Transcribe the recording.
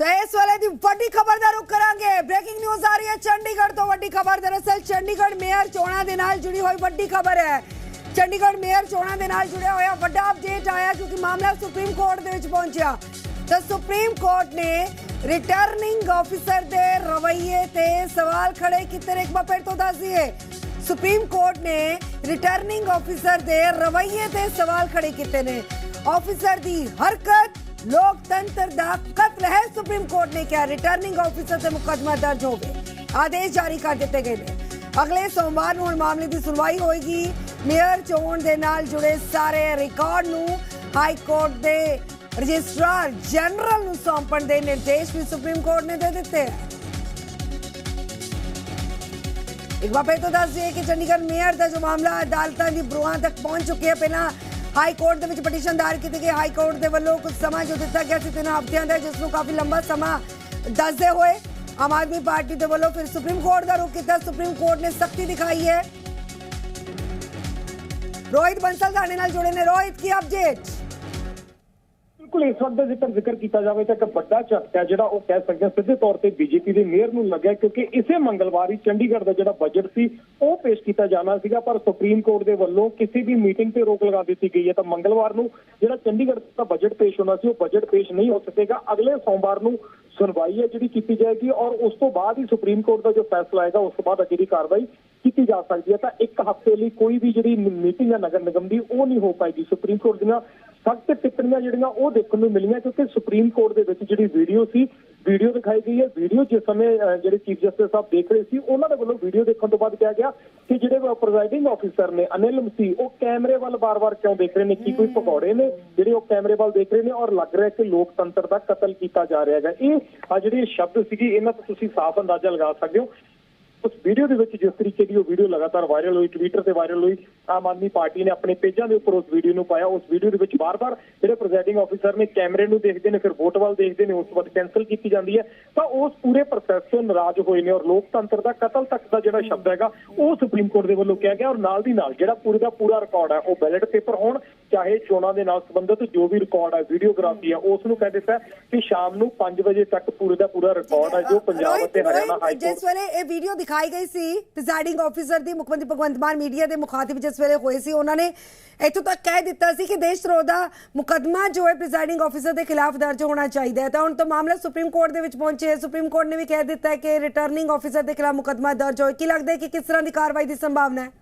ਤੇ ਇਸ ਵੇਲੇ ਦੀ ਵੱਡੀ ਖਬਰ ਦਾ ਰੁਖ ਕਰਾਂਗੇ। ਬ੍ਰੇਕਿੰਗ ਨਿਊਜ਼ ਆ ਰਹੀ ਹੈ ਚੰਡੀਗੜ੍ਹ ਤੋਂ ਵੱਡੀ ਖਬਰ। ਦਰਅਸਲ ਚੰਡੀਗੜ੍ਹ ਮੇਅਰ ਚੋਣਾਂ ਦੇ ਨਾਲ ਜੁੜੀ ਹੋਈ ਵੱਡੀ ਖਬਰ ਹੈ। ਚੰਡੀਗੜ੍ਹ ਮੇਅਰ ਚੋਣਾਂ ਦੇ ਨਾਲ ਜੁੜਿਆ ਹੋਇਆ ਵੱਡਾ ਅਪਡੇਟ ਆਇਆ ਕਿਉਂਕਿ ਮਾਮਲਾ ਸੁਪਰੀਮ ਕੋਰਟ ਦੇ ਵਿੱਚ ਪਹੁੰਚਿਆ। ਤਾਂ ਸੁਪਰੀਮ ਕੋਰਟ ਨੇ ਰਿਟਰਨਿੰਗ ਆਫੀਸਰ ਦੇ ਰਵਈਏ ਤੇ ਸਵਾਲ ਖੜੇ ਕੀਤੇ ਨੇ। ਇੱਕ ਵਾਰ ਫਿਰ ਤੋਂ ਦੱਸ ਦਈਏ, ਸੁਪਰੀਮ ਕੋਰਟ ਨੇ ਰਿਟਰਨਿੰਗ ਆਫੀਸਰ ਦੇ ਰਵੱਈਏ ਤੇ ਸਵਾਲ ਖੜੇ ਕੀਤੇ ਨੇ। ਆਫੀਸਰ ਦੀ ਹਰਕਤ ਲੋਕਤੰਤਰ ਦਾ ਕਤਲ ਹੈ ਸੁਪਰੀਮ ਕੋਰਟ ਨੇ ਕਿਹਾ ਰਿਟਰਨਿੰਗ ਆਫੀਸਰ ਤੇ ਮੁਕੱਦਮਾ ਦਰਜ ਹੋਵੇ। ਆਦੇਸ਼ ਜਾਰੀ ਕਰ ਦਿੱਤੇ ਗਏ ਨੇ। ਅਗਲੇ ਸੋਮਵਾਰ ਨੂੰ ਮਾਮਲੇ ਦੀ ਸੁਣਵਾਈ ਹੋਏਗੀ। ਮੇਅਰ ਚੋਣ ਦੇ ਨਾਲ ਜੁੜੇ ਸਾਰੇ ਰਿਕਾਰਡ ਨੂੰ ਹਾਈ ਕੋਰਟ ਦੇ ਰਜਿਸਟਰਾਰ ਜਨਰਲ ਨੂੰ ਸੌਂਪਣ ਦੇ ਨਿਰਦੇਸ਼ ਵੀ ਸੁਪਰੀਮ ਕੋਰਟ ਨੇ ਦੇ ਦਿੱਤੇ ਹੈ। ਇੱਕ ਵਾਰ ਫਿਰ ਤੋਂ ਦੱਸ ਦਈਏ ਕਿ ਚੰਡੀਗੜ੍ਹ ਮੇਅਰ ਦਾ ਜੋ ਮਾਮਲਾ ਅਦਾਲਤਾਂ ਦੀ ਬਰੂਹਾਂ ਤੱਕ ਪਹੁੰਚ ਚੁੱਕਿਆ ਪਹਿਲਾਂ ਹਾਈ ਕੋਰਟ ਦੇ ਵਿੱਚ ਪਟੀਸ਼ਨ ਦਾਇਰ ਕੀਤੀ ਗਈ ਹਾਈ ਕੋਰਟ ਦੇ ਵੱਲੋਂ ਕੁਝ ਸਮਾਂ ਜੋ ਦਿੱਤਾ ਗਿਆ ਸੀ ਤਿੰਨ ਹਫ਼ਤਿਆਂ ਦਾ ਜਿਸ ਨੂੰ ਕਾਫੀ ਲੰਬਾ ਸਮਾਂ ਦੱਸਦੇ ਹੋਏ ਆਮ ਆਦਮੀ ਪਾਰਟੀ ਦੇ ਵੱਲੋਂ ਫਿਰ ਸੁਪਰੀਮ ਕੋਰਟ ਦਾ ਰੁਖ ਕੀਤਾ ਸੁਪਰੀਮ ਕੋਰਟ ਨੇ ਸਖਤੀ ਦਿਖਾਈ ਹੈ ਰੋਹਿਤ ਬੰਸਲ ਸਾਡੇ ਨਾਲ ਜੁੜੇ ਨੇ ਰੋਹਿਤ ਕੀ ਅਪਡੇਟ ਬਿਲਕੁਲ ਇਸ ਵਕਤ ਦਾ ਜ਼ਿਕਰ ਜ਼ਿਕਰ ਕੀਤਾ ਜਾਵੇ ਤਾਂ ਇੱਕ ਵੱਡਾ ਝਟਕਾ ਜਿਹੜਾ ਉਹ ਕਹਿ ਸਕਦੇ ਹਾਂ ਸਿੱਧੇ ਤੌਰ ਤੇ ਬੀਜੇਪੀ ਦੇ ਮੇਅਰ ਨੂੰ ਲੱਗਿਆ ਕਿਉਂਕਿ ਇਸੇ ਮੰਗਲਵਾਰ ਹੀ ਚੰਡੀਗੜ੍ਹ ਦਾ ਜਿਹੜਾ ਬਜਟ ਸੀ, ਉਹ ਪੇਸ਼ ਕੀਤਾ ਜਾਣਾ ਸੀਗਾ, ਪਰ ਸੁਪਰੀਮ ਕੋਰਟ ਦੇ ਵੱਲੋਂ ਕਿਸੇ ਵੀ ਮੀਟਿੰਗ ਤੇ ਰੋਕ ਲਗਾ ਦਿੱਤੀ ਗਈ ਹੈ। ਤਾਂ ਮੰਗਲਵਾਰ ਨੂੰ ਜਿਹੜਾ ਚੰਡੀਗੜ੍ਹ ਦਾ ਬਜਟ ਪੇਸ਼ ਹੋਣਾ ਸੀ, ਉਹ ਬਜਟ ਪੇਸ਼ ਨਹੀਂ ਹੋ ਸਕੇਗਾ। ਅਗਲੇ ਸੋਮਵਾਰ ਨੂੰ ਸੁਣਵਾਈ ਹੈ ਜਿਹੜੀ ਕੀਤੀ ਜਾਏਗੀ ਔਰ ਉਸ ਤੋਂ ਬਾਅਦ ਹੀ ਸੁਪਰੀਮ ਕੋਰਟ ਦਾ ਜੋ ਫੈਸਲਾ ਆਏਗਾ, ਉਸ ਤੋਂ ਬਾਅਦ ਅੱਗੇ ਕਾਰਵਾਈ ਕੀਤੀ ਜਾ ਸਕਦੀ ਹੈ। ਤਾਂ ਇੱਕ ਹਫ਼ਤੇ ਲਈ ਕੋਈ ਵੀ ਜਿਹੜੀ ਮੀਟਿੰਗ ਹੈ ਨਗਰ ਨਿਗਮ ਦੀ, ਉਹ ਨਹੀਂ ਹੋ ਪਾਏਗੀ। ਸੁਪਰੀਮ ਕੋਰਟ ਦੀਆਂ ਸਖਤ ਟਿੱਪਣੀਆਂ ਜਿਹੜੀਆਂ ਉਹ ਦੇਖਣ ਨੂੰ ਮਿਲੀਆਂ ਕਿਉਂਕਿ ਸੁਪਰੀਮ ਕੋਰਟ ਦੇ ਵਿੱਚ ਜਿਹੜੀ ਵੀਡੀਓ ਸੀ ਵੀਡੀਓ ਦਿਖਾਈ ਗਈ ਹੈ। ਵੀਡੀਓ ਜਿਸ ਸਮੇਂ ਜਿਹੜੇ ਚੀਫ ਜਸਟਿਸ ਸਾਹਿਬ ਦੇਖ ਰਹੇ ਸੀ, ਉਹਨਾਂ ਦੇ ਵੱਲੋਂ ਵੀਡੀਓ ਦੇਖਣ ਤੋਂ ਬਾਅਦ ਕਿਹਾ ਗਿਆ ਕਿ ਜਿਹੜੇ ਪ੍ਰੈਜ਼ਾਈਡਿੰਗ ਆਫੀਸਰ ਨੇ, ਅਨਿਲ ਮਸੀ ਉਹ ਕੈਮਰੇ ਵੱਲ ਬਾਰ-ਬਾਰ ਕਿਉਂ ਦੇਖ ਰਹੇ ਨੇ? ਕੀ ਕੋਈ ਪਕੌੜੇ ਨੇ ਜਿਹੜੇ ਉਹ ਕੈਮਰੇ ਵੱਲ ਦੇਖ ਰਹੇ ਨੇ ਔਰ ਲੱਗ ਰਿਹਾ ਕਿ ਲੋਕਤੰਤਰ ਦਾ ਕਤਲ ਕੀਤਾ ਜਾ ਰਿਹਾ ਹੈਗਾ। ਇਹ ਆ ਜਿਹੜੀ ਸ਼ਬਦ ਸੀਗੀ ਇਹਨਾਂ ਤੋਂ ਤੁਸੀਂ ਸਾਫ਼ ਅੰਦਾਜ਼ਾ ਲਗਾ ਸਕਦੇ ਹੋ। ਉਸ ਵੀਡੀਓ ਦੇ ਵਿੱਚ ਜਿਸ ਤਰੀਕੇ ਦੀ ਉਹ ਵੀਡੀਓ ਲਗਾਤਾਰ ਵਾਇਰਲ ਹੋਈ ਟਵਿੱਟਰ ਤੇ ਵਾਇਰਲ ਹੋਈ ਆਮ ਆਦਮੀ ਪਾਰਟੀ ਨੇ ਆਪਣੇ ਪੇਜਾਂ ਦੇ ਉੱਪਰ ਉਸ ਵੀਡੀਓ ਨੂੰ ਪਾਇਆ। ਉਸ ਵੀਡੀਓ ਦੇ ਵਿੱਚ ਬਾਰ-ਬਾਰ ਜਿਹੜੇ ਪ੍ਰੈਜ਼ਾਈਡਿੰਗ ਆਫੀਸਰ ਨੇ ਕੈਮਰੇ ਨੂੰ ਦੇਖਦੇ ਨੇ ਫਿਰ ਵੋਟ ਵੱਲ ਦੇਖਦੇ ਨੇ ਉਸ ਤੋਂ ਬਾਅਦ ਕੈਨਸਲ ਕੀਤੀ ਜਾਂਦੀ ਹੈ। ਤਾਂ ਉਸ ਪੂਰੇ ਪ੍ਰੋਸੈਸ ਤੋਂ ਨਾਰਾਜ਼ ਹੋਏ ਨੇ ਔਰ ਲੋਕਤੰਤਰ ਦਾ ਕਤਲ ਤੱਕ ਦਾ ਜਿਹੜਾ ਸ਼ਬਦ ਹੈਗਾ ਉਹ ਸੁਪਰੀਮ ਕੋਰਟ ਦੇ ਵੱਲੋਂ ਕਿਹਾ ਗਿਆ ਔਰ ਨਾਲ ਦੀ ਨਾਲ ਜਿਹੜਾ ਪੂਰੇ ਦਾ ਪੂਰਾ ਰਿਕਾਰਡ ਹੈ ਉਹ ਬੈਲਟ ਪੇਪਰ ਹੋਣ ਚਾਹੇ ਚੋਣਾਂ ਦੇ ਨਾਲ ਸੰਬੰਧਿਤ ਜੋ ਵੀ ਰਿਕਾਰਡ ਹੈ ਵੀਡੀਓਗ੍ਰਾਫੀ ਹੈ ਉਸ ਨੂੰ ਕਹਿ ਦਿੱਤਾ ਕਿ ਸ਼ਾਮ ਨੂੰ 5 ਵਜੇ ਤੱਕ ਪੂਰੇ ਦਾ ਪੂਰਾ ਰਿਕਾਰਡ ਹੈ ਜੋ ਪੰਜਾਬ ਅਤੇ ਹਰਿਆਣਾ ਹਾਈ ਜਿਸ ਕੋਰਟ ਵੇਲੇ ਇਹ ਵੀਡੀਓ ਦਿਖਾਈ ਗਈ ਸੀ। ਪ੍ਰੈਜ਼ਾਈਡਿੰਗ ਆਫੀਸਰ ਦੀ ਮੁੱਖ ਮੰਤਰੀ ਭਗਵੰਤ ਮਾਨ ਮੀਡੀਆ ਦੇ ਮੁਖਾਤਿਬ ਜਿਸ ਵੇਲੇ ਹੋਏ ਸੀ, ਉਹਨਾਂ ਨੇ ਇੱਥੋਂ ਤੱਕ ਕਹਿ ਦਿੱਤਾ ਸੀ ਕਿ ਦੇਸ਼ ਧਰੋਹ ਦਾ ਮੁਕੱਦਮਾ ਜੋ ਹੈ ਪ੍ਰੈਜ਼ਾਈਡਿੰਗ ਆਫੀਸਰ ਦੇ ਖਿਲਾਫ ਦਰਜ ਹੋਣਾ ਚਾਹੀਦਾ ਹੈ। ਤਾਂ ਹੁਣ ਤਾਂ ਮਾਮਲਾ ਸੁਪਰੀਮ ਕੋਰਟ ਦੇ ਵਿੱਚ ਪਹੁੰਚੇ ਸੁਪਰੀਮ ਕੋਰਟ ਨੇ ਵੀ ਕਹਿ ਦਿੱਤਾ ਕਿ ਰਿਟਰਨਿੰਗ ਆਫੀਸਰ ਦੇ ਖਿਲਾਫ ਮੁਕੱਦਮਾ ਦਰਜ ਹੋਏ। ਕੀ ਲੱਗਦਾ ਹੈ ਕਿ ਕਿਸ ਤਰ੍ਹਾਂ ਦੀ ਕਾਰਵਾਈ ਦੀ ਸੰਭਾਵਨਾ ਹੈ?